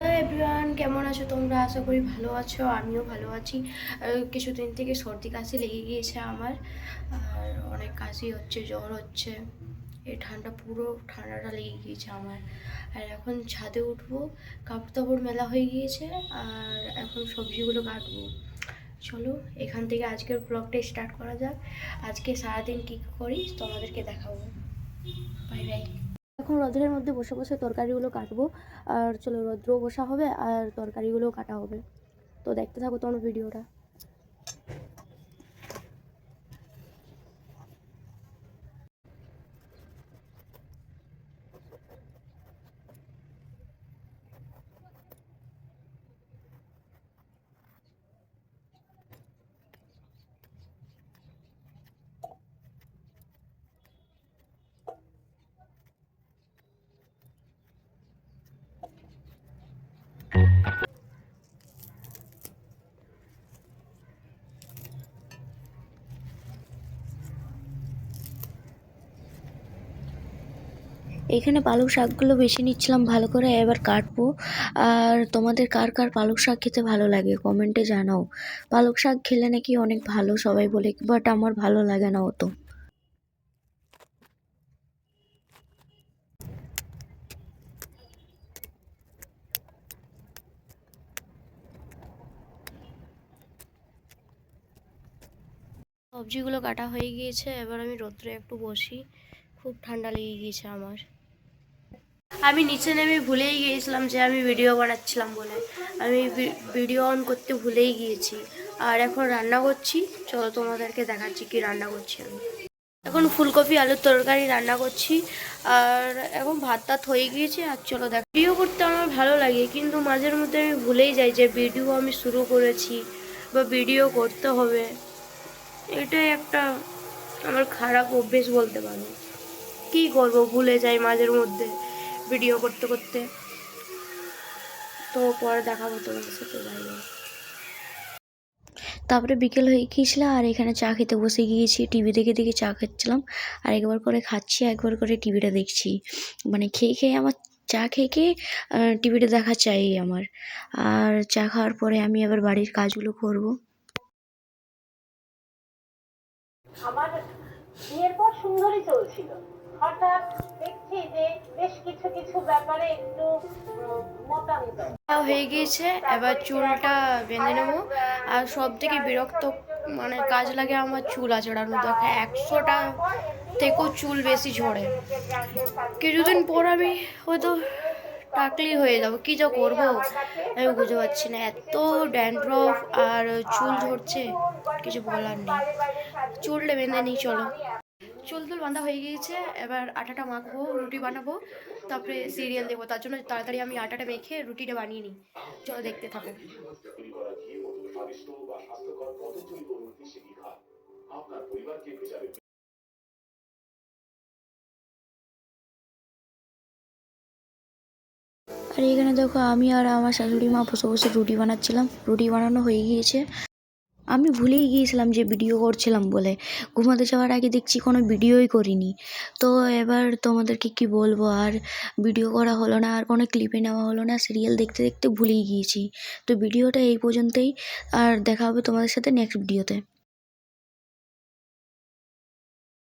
Everyone কেমন আছো তোমরা? আশা করি ভালো আছো, আমিও ভালো আছি। কিছুদিন থেকে সর্দি কাশি লেগে গিয়েছে আমার, আর অনেক কাশি হচ্ছে, জ্বর হচ্ছে। এই ঠান্ডা, পুরো ঠান্ডাটা লেগে গিয়েছে আমার। আর এখন ছাদে উঠবো কাপড় তাপড় মেলা হয়ে গিয়েছে, আর এখন সবজিগুলো কাটবো। চলো, এখান থেকে আজকের ব্লগটা স্টার্ট করা যাক। আজকে সারাদিন কী করি, তোমাদেরকে দেখাবো। বাই বাই এখন রোদ্রের মধ্যে বসে বসে তরকারিগুলো কাটবো। আর চলো রোদ্র বসা হবে আর তরকারিগুলোও কাটা হবে। তো দেখতে থাকো তোমার ভিডিওটা। এখানে পালং শাকগুলো বেছে নিচ্ছিলাম, ভালো করে এবার কাটবো। আর তোমাদের কার কার পালং শাক খেতে ভালো লাগে কমেন্টে জানাও। পালং শাক খেলে নাকি অনেক ভালো সবাই বলে বাট আমার ভালো লাগে না অত। সবজিগুলো কাটা হয়ে গিয়েছে, এবার আমি রোদ্রে একটু বসি। খুব ঠান্ডা লেগে গিয়েছে আমার। আমি নিচে নেমে ভুলেই গিয়েছিলাম যে আমি ভিডিও বানাচ্ছিলাম বলে। আমি ভিডিও অন করতে ভুলেই গিয়েছি। আর এখন রান্না করছি। চলো তোমাদেরকে দেখাচ্ছি কি রান্না করছি আমি। এখন ফুলকপি, আলুর তরকারি রান্না করছি। আর এখন ভাত টাত হয়ে গিয়েছে। আর চলো দেখ ভিডিও করতে আমার ভালো লাগে, কিন্তু মাঝের মধ্যে আমি ভুলেই যাই যে ভিডিও আমি শুরু করেছি বা ভিডিও করতে হবে। এটাই একটা আমার খারাপ অভ্যেস বলতে পারো। কি করব? ভুলে যাই মাঝের মধ্যে। ভিডিও করতে করতে। তো পরে দেখাবো তোমাদের সাথে যাই হোক। তারপরে বিকেল হয়ে গিয়েছিল আর এখানে চা খেতে বসে গিয়েছি। টিভি দেখে দেখে চা খাচ্ছিলাম। আর একবার করে খাচ্ছি একবার করে টিভিটা দেখছি। মানে খেয়ে খেয়ে আমার চা খেয়ে খেয়ে টিভিটা দেখা চাই আমার। আর চা খাওয়ার পরে আমি আবার বাড়ির কাজগুলো করব। আমার বিয়ের পর সুন্দরই চলছিল। হঠাৎ যে বেশ কিছু কিছু ব্যাপারে একটু উম, হয়ে গিয়েছে এবার চুলটা বেঁধে নেব। আর সব থেকে বিরক্ত মানে কাজ লাগে আমার চুল আঁচড়ানো। দেখে একশোটা থেকেও চুল বেশি ঝরে। কিছুদিন পর আমি হয়তো টাকলি হয়ে যাব। কী যা করব? আমি বুঝতে পারছি না। এত ড্যান্ড্রফ আর চুল ঝরছে কিছু বলার নেই। চুলটা বেঁধে নিই চলো। চুল টুল বাঁধা হয়ে গিয়েছে। এবার আটাটা মাখবো, রুটি বানাবো, তারপরে সিরিয়াল দেবো। তার জন্য তাড়াতাড়ি আমি আটাটা মেখে রুটিটা বানিয়ে নিই। চলো দেখতে থাকো। আর এখানে দেখো আমি আর আমার শাশুড়ি মা বসে বসে রুটি বানাচ্ছিলাম। রুটি বানানো হয়ে গিয়েছে। আমি ভুলেই গিয়েছিলাম যে ভিডিও করছিলাম বলে। ঘুমাতে যাওয়ার আগে দেখছি কোনো ভিডিওই করিনি। তো এবার তোমাদেরকে কি বলব, আর ভিডিও করা হলো না, আর কোনো ক্লিপে নেওয়া হলো না সিরিয়াল দেখতে দেখতে ভুলেই গিয়েছি। তো ভিডিওটা এই পর্যন্তই, আর দেখা হবে তোমাদের সাথে নেক্সট ভিডিওতে